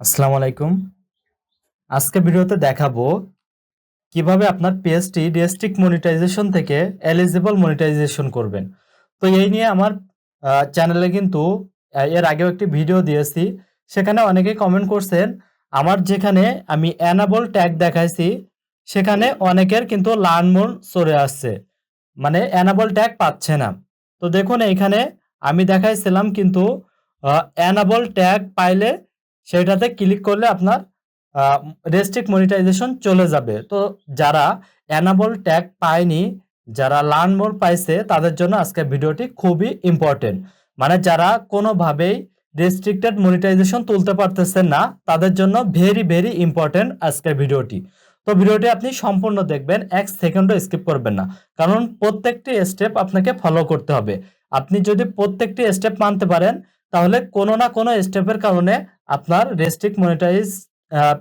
আসসালামু আলাইকুম। আজকে ভিডিওতে দেখাবো কীভাবে আপনার পেজটি ডিস্ট্রিক্ট মনিটাইজেশন থেকে এলিজিবল মনিটাইজেশন করবেন। তো এই নিয়ে আমার চ্যানেলে কিন্তু এর আগেও একটি ভিডিও দিয়েছি। সেখানে অনেকেই কমেন্ট করছেন, আমার যেখানে আমি অ্যানাবল ট্যাগ দেখাইছি, সেখানে অনেকের কিন্তু লার্ন মোর চলে আসছে। মানে অ্যানাবল ট্যাগ পাচ্ছে না। তো দেখুন এইখানে আমি দেখাইছিলাম কিন্তু অ্যানাবল ট্যাগ পাইলে সেটাতে ক্লিক করলে আপনার রেস্ট্রিক্ট মনিটাইজেশন চলে যাবে। তো যারা অ্যানাবল ট্যাগ পায়নি, যারা লার্ন মোর পাইছে, তাদের জন্য আজকে ভিডিওটি খুবই ইম্পর্টেন্ট মানে যারা কোনোভাবেই রেস্ট্রিক্টেড মনিটাইজেশন তুলতে পারতেছেন না, তাদের জন্য ভেরি ভেরি ইম্পর্টেন্ট আজকের ভিডিওটি। তো ভিডিওটি আপনি সম্পূর্ণ দেখবেন, এক সেকেন্ডও স্কিপ করবেন না। কারণ প্রত্যেকটি স্টেপ আপনাকে ফলো করতে হবে। আপনি যদি প্রত্যেকটি স্টেপ মানতে পারেন, তাহলে কোনো না কোনো স্টেপের কারণে আপনার রেস্ট্রিক্ট মনিটাইজ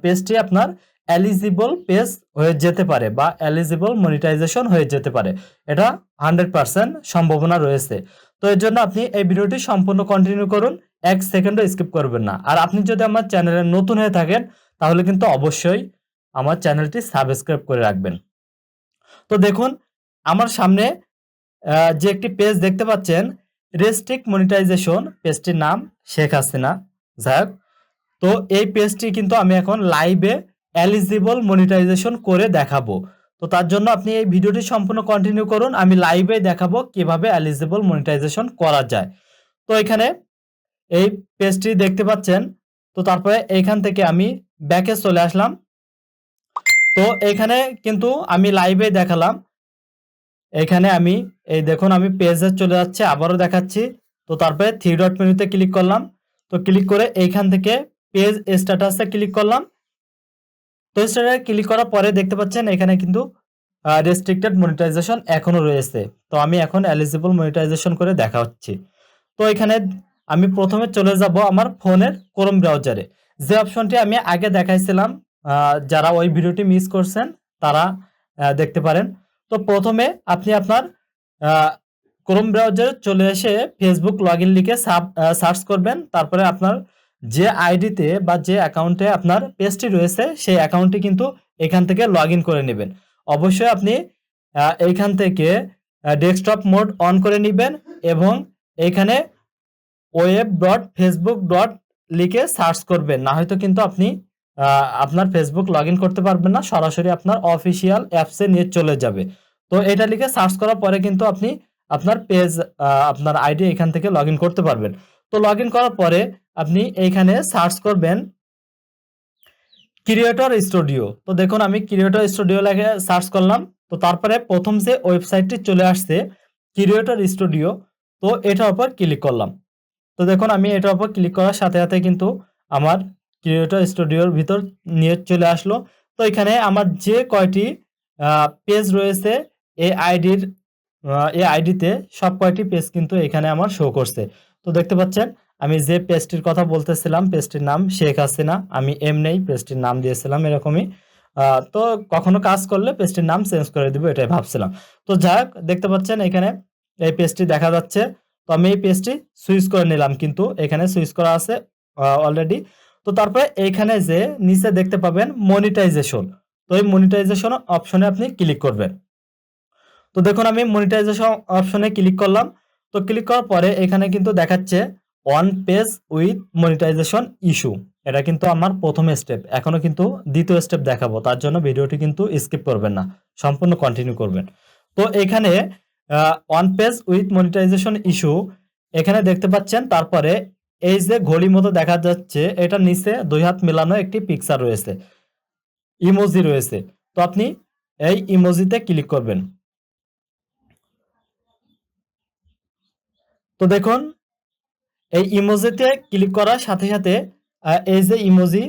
পেজটি আপনার এলিজিবল পেজ হয়ে যেতে পারে বা এলিজিবল মনিটাইজেশন হয়ে যেতে পারে। এটা হান্ড্রেড পার্সেন্ট সম্ভাবনা রয়েছে। তো এর জন্য আপনি এই ভিডিওটি সম্পূর্ণ কন্টিনিউ করুন, এক সেকেন্ডও স্কিপ করবেন না। আর আপনি যদি আমার চ্যানেলে নতুন হয়ে থাকেন, তাহলে কিন্তু অবশ্যই আমার চ্যানেলটি সাবস্ক্রাইব করে রাখবেন। তো দেখুন, আমার সামনে যে একটি পেজ দেখতে পাচ্ছেন রেস্ট্রিক্ট মনিটাইজেশন পেজটির নাম শেখ হাসিনা। যাই তো এই পেজটি কিন্তু আমি এখন লাইভে এলিজিবল মনিটাইজেশন করে দেখাবো। তো তার জন্য আপনি এই ভিডিওটি সম্পূর্ণ কন্টিনিউ করুন, আমি লাইভে দেখাবো কীভাবে এলিজিবল মনিটাইজেশন করা যায়। তো এখানে এই পেজটি দেখতে পাচ্ছেন, তো তারপরে এইখান থেকে আমি ব্যাকে চলে আসলাম। তো এখানে কিন্তু আমি লাইভে দেখালাম। এখানে আমি, এই দেখুন আমি পেজে চলে যাচ্ছে, আবারও দেখাচ্ছি। তো তারপরে থ্রি ডট মেনুতে ক্লিক করলাম। তো ক্লিক করে এইখান থেকে পেজ স্ট্যাটাসে ক্লিক করলাম। তো স্ট্যাটাসে ক্লিক করার পরে দেখতে পাচ্ছেন এখানে কিন্তু রেস্ট্রিক্টেড মনিটাইজেশন এখনও রয়েছে। তো আমি এখন এলিজিবল মনিটাইজেশন করে দেখা হচ্ছি তো এখানে আমি প্রথমে চলে যাব আমার ফোনের ক্রোম ব্রাউজারে যে অপশনটি আমি আগে দেখাইছিলাম যারা ওই ভিডিওটি মিস করছেন, তারা দেখতে পারেন। তো প্রথমে আপনি আপনার ক্রোম ব্রাউজারে চলে এসে ফেসবুক লগ ইন লিখে সার্চ করবেন। তারপরে আপনার যে আইডিতে বা যে অ্যাকাউন্টে আপনার পেজটি রয়েছে, সেই অ্যাকাউন্টটি কিন্তু এখান থেকে লগ করে নেবেন। অবশ্যই আপনি এইখান থেকে ডেস্কটপ মোড অন করে নেবেন এবং এইখানে ওয়েব ডট ফেসবুক ডট লিখে সার্চ করবেন। না হয়তো কিন্তু আপনি আপনার ফেসবুক লগ করতে পারবেন না, সরাসরি আপনার অফিসিয়াল অ্যাপসে নিয়ে চলে যাবে। তো এটা লিখে সার্চ করার পরে কিন্তু আপনি আপনার পেজ আপনার আইডি এখান থেকে লগ করতে পারবেন। তো লগ করার পরে আপনি এইখানে সার্চ করবেন ক্রিয়েটর স্টুডিও তো দেখুন, আমি ক্রিয়েটর স্টুডিও লেখে সার্চ করলাম। তো তারপরে প্রথম যে ওয়েবসাইটটি চলে আসছে ক্রিয়েটর স্টুডিও তো এটার উপর ক্লিক করলাম। তো দেখুন, আমি এটার উপর ক্লিক করার সাথে সাথে কিন্তু আমার ক্রিয়েটর স্টুডিওর ভিতর নিয়ে চলে আসলো। তো এখানে আমার যে কয়টি পেজ রয়েছে, এই আইডির এই আইডিতে সব কয়টি পেজ কিন্তু এখানে আমার শো করছে। তো দেখতে পাচ্ছেন আমি যে পেজটির কথা বলতেছিলাম পেজটির নাম শেখ হাসিনা। আমি এমনি পেজটির নাম দিয়েছিলাম এরকমই। তো কখনো কাজ করলে পেজটির নাম চেঞ্জ করে দিব, এটাই ভাবছিলাম। তো যাই হোক, দেখতে পাচ্ছেন এখানে এই পেজটি দেখা যাচ্ছে। তো আমি এই পেজটি সুইচ করে নিলাম কিন্তু এখানে সুইচ করা আছে অলরেডি তো তারপরে এইখানে যে নিচে দেখতে পাবেন মনিটাইজেশন তো এই মনিটাইজেশন অপশনে আপনি ক্লিক করবেন। তো দেখুন আমি মনিটাইজেশন অপশনে ক্লিক করলাম। তো ক্লিক করার পরে এখানে কিন্তু দেখাচ্ছে on page with monetization issue এটা কিন্তু আমার প্রথম স্টেপ এখনও কিন্তু দ্বিতীয় স্টেপ দেখাবো, তার জন্য ভিডিওটি কিন্তু স্কিপ করবেন না, সম্পূর্ণ কন্টিনিউ করবেন। তো এখানে on page with monetization issue এখানে দেখতে পাচ্ছেন, তারপরে এই যে ঘড়ি মতো দেখা যাচ্ছে, এটা নিচে দুই হাত মেলানো একটি পিকচার রয়েছে ইমোজি রয়েছে। তো আপনি এই ইমোজিতে ক্লিক করবেন। তো দেখুন এই ইমোজিতে ক্লিক করার সাথে সাথে এই যে ইমোজি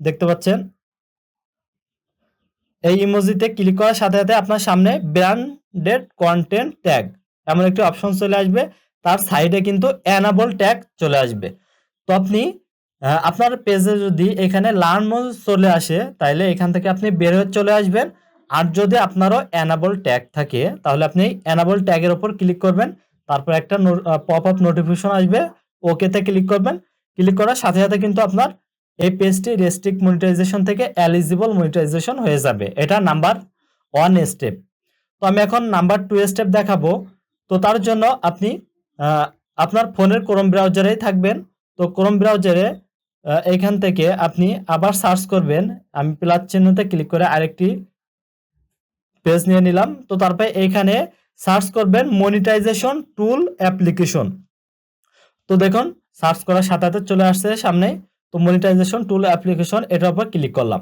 দেখতে পাচ্ছেন, এই ইমোজিতে ক্লিক করার সাথে সাথে আপনার সামনে ব্র্যান্ডেড কন্টেন্ট ট্যাগ এমন একটি অপশন চলে আসবে। তার সাইডে কিন্তু অ্যানাবল ট্যাগ চলে আসবে। তো আপনি আপনার পেজে যদি এখানে লার্ন মোড চলে আসে তাহলে এখান থেকে আপনি বের হয়ে চলে আসবেন। আর যদি আপনারও অ্যানাবল ট্যাগ থাকে, তাহলে আপনি অ্যানাবল ট্যাগের ওপর ক্লিক করবেন। তারপর একটা পপ আপ নোটিফিকেশন আসবে ওকেতে ক্লিক করবেন। ক্লিক করার সাথে সাথে কিন্তু আপনার এই পেজটি রেস্ট্রিক্ট মনিটাইজেশন থেকে এলিজিবল মনিটাইজেশন হয়ে যাবে। এটা নাম্বার ওয়ান স্টেপ তো আমি এখন নাম্বার টু স্টেপ দেখাবো। তো তার জন্য আপনি আপনার ফোনের ক্রোম ব্রাউজারেই থাকবেন। তো ক্রোম ব্রাউজারে এইখান থেকে আপনি আবার সার্চ করবেন। আমি প্লাস চিহ্নতে ক্লিক করে আরেকটি পেজ নিয়ে নিলাম। তো তারপরে এইখানে সার্চ করবেন মনিটাইজেশন টুল অ্যাপ্লিকেশন। তো দেখুন, সার্চ করার সাথে সাথে চলে আসছে সামনে, তো মনিটাইজেশন টুল অ্যাপ্লিকেশন, এটার উপর ক্লিক করলাম।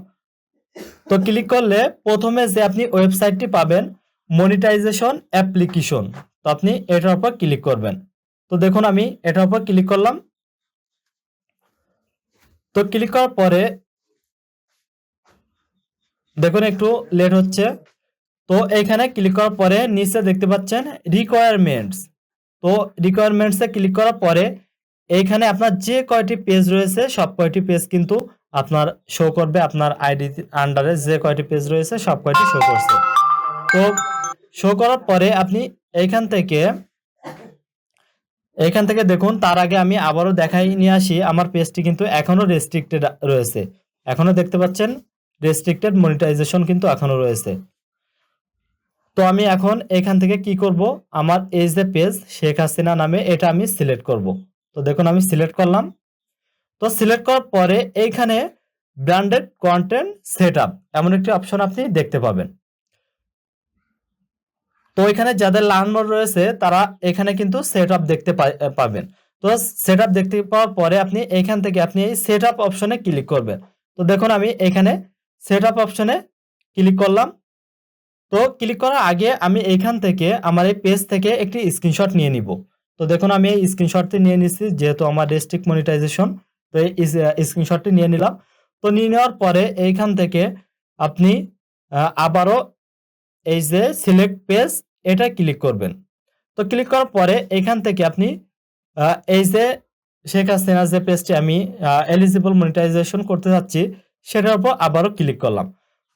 তো ক্লিক করলে প্রথমে যে আপনি ওয়েবসাইটটি পাবেন, মনিটাইজেশন অ্যাপ্লিকেশন, তো আপনি এটার উপর ক্লিক করবেন। তো দেখুন, আমি এটার উপর ক্লিক করলাম। তো ক্লিক করার পরে দেখুন, একটু লেট হচ্ছে। তো এখানে ক্লিক করার পরে নিচে দেখতে পাচ্ছেন রিকোয়ারমেন্টস তো রিকোয়ারমেন্টসে ক্লিক করার পরে এইখানে আপনার যে কয়টি পেজ রয়েছে, সব কয়টি পেজ কিন্তু আপনার শো করবে। আপনার আইডি আন্ডারে যে কয়টি পেজ রয়েছে, সব কয়টি শো করছে। তো শো করার পরে আপনি এইখান থেকে এইখান থেকে দেখুন, তার আগে আমি আবারও দেখাই নিয়ে আসি। আমার পেজটি কিন্তু এখনও রেস্ট্রিক্টেড রয়েছে। এখনও দেখতে পাচ্ছেন রেস্ট্রিক্টেড মনিটাইজেশন কিন্তু এখনও রয়েছে। তো আমি এখন এখান থেকে কি করব? আমার এই যে পেজ শেখ হাসিনা নামে এটা আমি সিলেক্ট করব। তো দেখুন আমি সিলেক্ট করলাম। তো সিলেক্ট করার পরে এইখানে ব্র্যান্ডেড কন্টেন্ট সেট এমন একটি অপশন আপনি দেখতে পাবেন। তো এখানে যাদের লার্ন মোড রয়েছে তারা এখানে কিন্তু সেট দেখতে পাবেন। তো সেট দেখতে পাওয়ার পরে আপনি এখান থেকে আপনি এই সেট অপশনে ক্লিক করবেন। তো দেখুন আমি এখানে সেট অপশনে ক্লিক করলাম। তো ক্লিক করার আগে আমি এখান থেকে আমার এই পেজ থেকে একটি স্ক্রিনশট নিয়ে নিব। তো দেখুন, আমি এই স্ক্রিনশটটি নিয়ে নিচ্ছি যেহেতু আমার ডিস্ট্রিক্ট মনিটাইজেশন তো এই স্ক্রিনশটটি নিয়ে নিলাম। তো নিয়ে নেওয়ার পরে এইখান থেকে আপনি আবারও এই যে সিলেক্ট পেজ এটা ক্লিক করবেন। তো ক্লিক করার পরে এখান থেকে আপনি এই যে শেখ হাসিনা যে পেজটি আমি এলিজিবল মনিটাইজেশন করতে যাচ্ছি, সেটার উপর আবারও ক্লিক করলাম।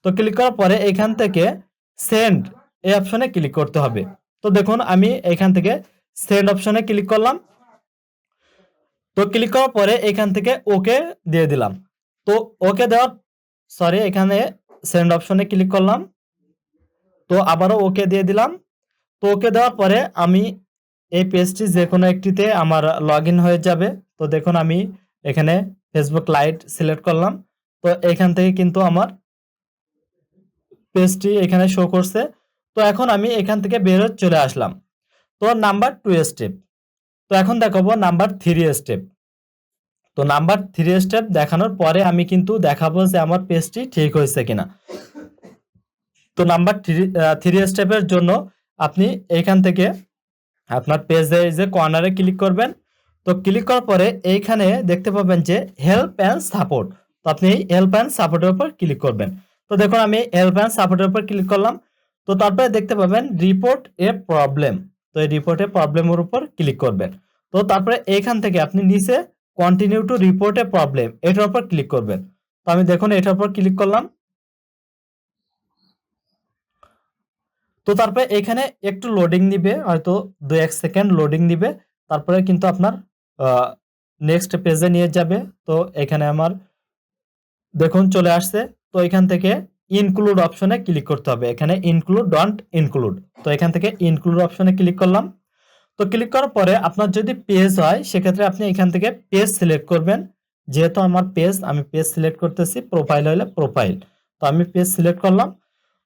তো ক্লিক করার পরে এখান থেকে সেন্ড এই অপশনে ক্লিক করতে হবে। তো দেখুন, আমি এখান থেকে সেন্ড অপশনে ক্লিক করলাম। তো ক্লিক করার পরে এখান থেকে ওকে দিয়ে দিলাম। তো ওকে দেওয়ার সরি এখানে সেন্ড অপশনে ক্লিক করলাম। তো আবারও ওকে দিয়ে দিলাম। তো ওকে দেওয়ার পরে আমি এই পেজটি যে কোনো একটিতে আমার লগ হয়ে যাবে। তো দেখুন, আমি এখানে ফেসবুক লাইট সিলেক্ট করলাম। তো এখান থেকে কিন্তু আমার পেজটি এখানে শো করছে। তো এখন আমি এখান থেকে বের চলে আসলাম। তো নাম্বার টু স্টেপ তো এখন দেখাবো নাম্বার থ্রি স্টেপ তো নাম্বার থ্রি স্টেপ দেখানোর পরে আমি কিন্তু দেখাবো যে আমার পেজটি ঠিক হয়েছে কিনা। তো নাম্বার থ্রি থ্রি স্টেপের জন্য আপনি এখান থেকে আপনার পেজে যে কর্নারে ক্লিক করবেন। তো ক্লিক করার পরে এইখানে দেখতে পাবেন যে হেল্প অ্যান্ড সাপোর্ট তো আপনি এই হেল্প অ্যান্ড সাপোর্টের উপর ক্লিক করবেন। তো দেখুন আমি হেল্প সাপোর্টের উপর ক্লিক করলাম। তো তারপরে দেখতে পাবেন রিপোর্ট এ প্রবলেম তো এই রিপোর্ট প্রবলেমের উপর ক্লিক করবেন। তো তারপরে এখান থেকে আপনি নিচে continue to report a problem এটার উপর ক্লিক করবেন। তো আমি দেখুন এটার উপর ক্লিক করলাম। তো তারপরে এখানে একটু লোডিং নিবে, হয়তো দু এক সেকেন্ড লোডিং নিবে। তারপরে কিন্তু আপনার নেক্সট পেজে নিয়ে যাবে। তো এখানে আমার, দেখুন চলে আসছে। তো এখান থেকে ইনক্লুড অপশনে ক্লিক করতে হবে। এখানে ইনক্লুড ডন্ট ইনক্লুড তো এখান থেকে ইনক্লুড অপশনে ক্লিক করলাম। তো ক্লিক করার পরে আপনার যদি পেজ হয়, সেক্ষেত্রে আপনি এখান থেকে পেজ সিলেক্ট করবেন। যেহেতু আমার পেজ আমি পেজ সিলেক্ট করতেছি প্রোফাইল হলে প্রোফাইল তো আমি পেজ সিলেক্ট করলাম।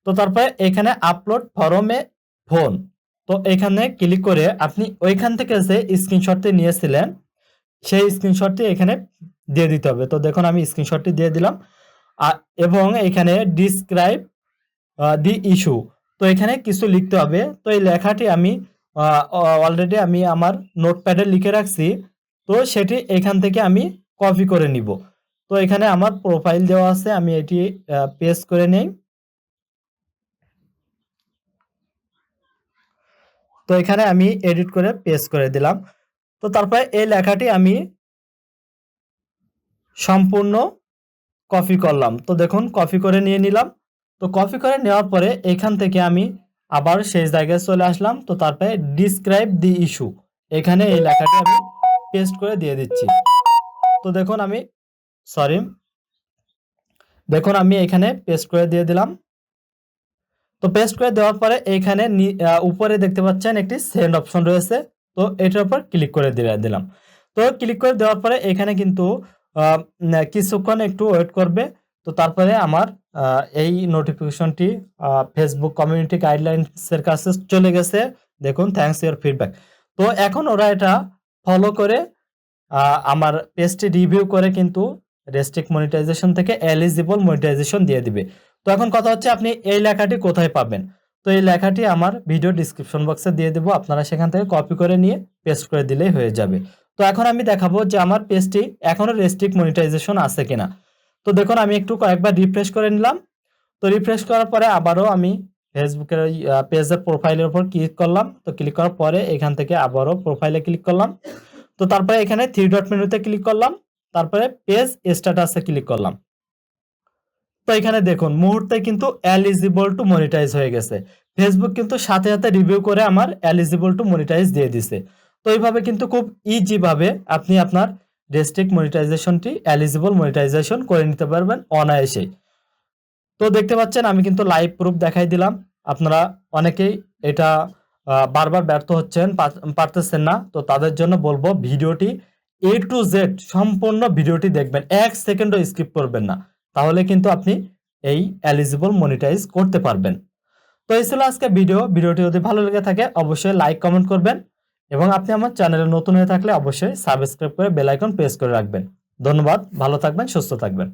তো তারপরে এখানে আপলোড ফরমে ফোন তো এখানে ক্লিক করে আপনি ওইখান থেকে যে স্ক্রিনশটটি নিয়েছিলেন, সেই স্ক্রিনশটটি এখানে দিয়ে দিতে হবে। তো দেখুন, আমি স্ক্রিনশটটি দিয়ে দিলাম। এবং এখানে ডিসক্রাইব দি ইস্যু তো এখানে কিছু লিখতে হবে। তো এই লেখাটি আমি অলরেডি আমি আমার নোটপ্যাডে লিখে রাখছি। তো সেটি এখান থেকে আমি কপি করে নিব। তো এখানে আমার প্রোফাইল দেওয়া আছে। আমি এটি পেস্ট করে নেই। তো এখানে আমি এডিট করে পেস্ট করে দিলাম। তো তারপরে এই লেখাটি আমি সম্পূর্ণ কপি করলাম। তো দেখুন কপি করে নিয়ে নিলাম। তো কপি করে নেওয়ার পরে এখান থেকে আমি আবার শেষ জায়গায় চলে আসলাম। তো তারপরে ডিসক্রাইব দি ইস্যু এখানে এই লেখাটি আমি পেস্ট করে দিয়ে দিচ্ছি। তো দেখুন আমি সরি দেখুন আমি এখানে পেস্ট করে দিয়ে দিলাম। তো পেস্ট করে দেওয়ার পরে এইখানে নি- আহ, উপরে দেখতে পাচ্ছেন একটি সেন্ড অপশন রয়েছে। তো এটার উপর ক্লিক করে দিয়ে দিলাম। তো ক্লিক করে দেওয়ার পরে এখানে কিন্তু কিছুক্ষণ একটু ওয়েট করবে। তো তারপরে আমার এই নোটিফিকেশনটি ফেসবুক কমিউনিটি গাইডলাইন্সের কাছে চলে গেছে। দেখুন থ্যাংকস ইউর ফিডব্যাক তো এখন ওরা এটা ফলো করে আমার পেজটি রিভিউ করে কিন্তু রেস্ট্রিক্ট মনিটাইজেশন থেকে এলিজিবল মনিটাইজেশন দিয়ে দিবে। তো এখন কথা হচ্ছে, আপনি এই লেখাটি কোথায় পাবেন? তো এই লেখাটি আমার ভিডিও ডিসক্রিপশন বক্সে দিয়ে দেবো। আপনারা সেখান থেকে কপি করে নিয়ে পেস্ট করে দিলেই হয়ে যাবে। তো এখন আমি দেখাবো যে আমার পেজটি এখনও রেস্ট্রিক্ট মনিটাইজেশন আছে কিনা। তো দেখুন, আমি একটু কয়েকবার রিফ্রেশ করে নিলাম। তো রিফ্রেশ করার পরে আবারও আমি ফেসবুকের পেজের প্রোফাইলের উপর ক্লিক করলাম। তো ক্লিক করার পরে এখান থেকে আবারও প্রোফাইলে ক্লিক করলাম। তো তারপরে এখানে থ্রি ডট মেনুতে ক্লিক করলাম। তারপরে পেজ স্ট্যাটাসে ক্লিক করলাম। তো এখানে দেখুন, মুহূর্তে কিন্তু এলিজিবল টু মনিটাইজ হয়ে গেছে। ফেসবুক কিন্তু সাথে সাথে রিভিউ করে আমার এলিজিবল টু মনিটাইজ দিয়ে দিছে। তো এইভাবে কিন্তু খুব ইজি ভাবে আপনি আপনার রেস্ট্রিক্ট মনিটাইজেশনটি এলিজিবল মনিটাইজেশন করে নিতে পারবেন অনায়াসেই। তো দেখতে পাচ্ছেন আমি কিন্তু লাইভ প্রুফ দেখাই দিলাম। আপনারা অনেকেই এটা বারবার ব্যর্থ হচ্ছেন পারতেছেন না। তো তাদের জন্য বলব ভিডিওটি এ টু জেড সম্পূর্ণ ভিডিওটি দেখবেন। এক সেকেন্ডও স্কিপ করবেন না। তাহলে কিন্তু আপনি এই এলিজিবল মনিটাইজ করতে পারবেন। তো এই ছিল আজকে ভিডিও ভিডিওটি যদি ভালো লেগে থাকে, অবশ্যই লাইক কমেন্ট করবেন। এবং আপনি আমার চ্যানেলে নতুন হয়ে থাকলে অবশ্যই সাবস্ক্রাইব করে বেলাইকন প্রেস করে রাখবেন। ধন্যবাদ, ভালো থাকবেন, সুস্থ থাকবেন।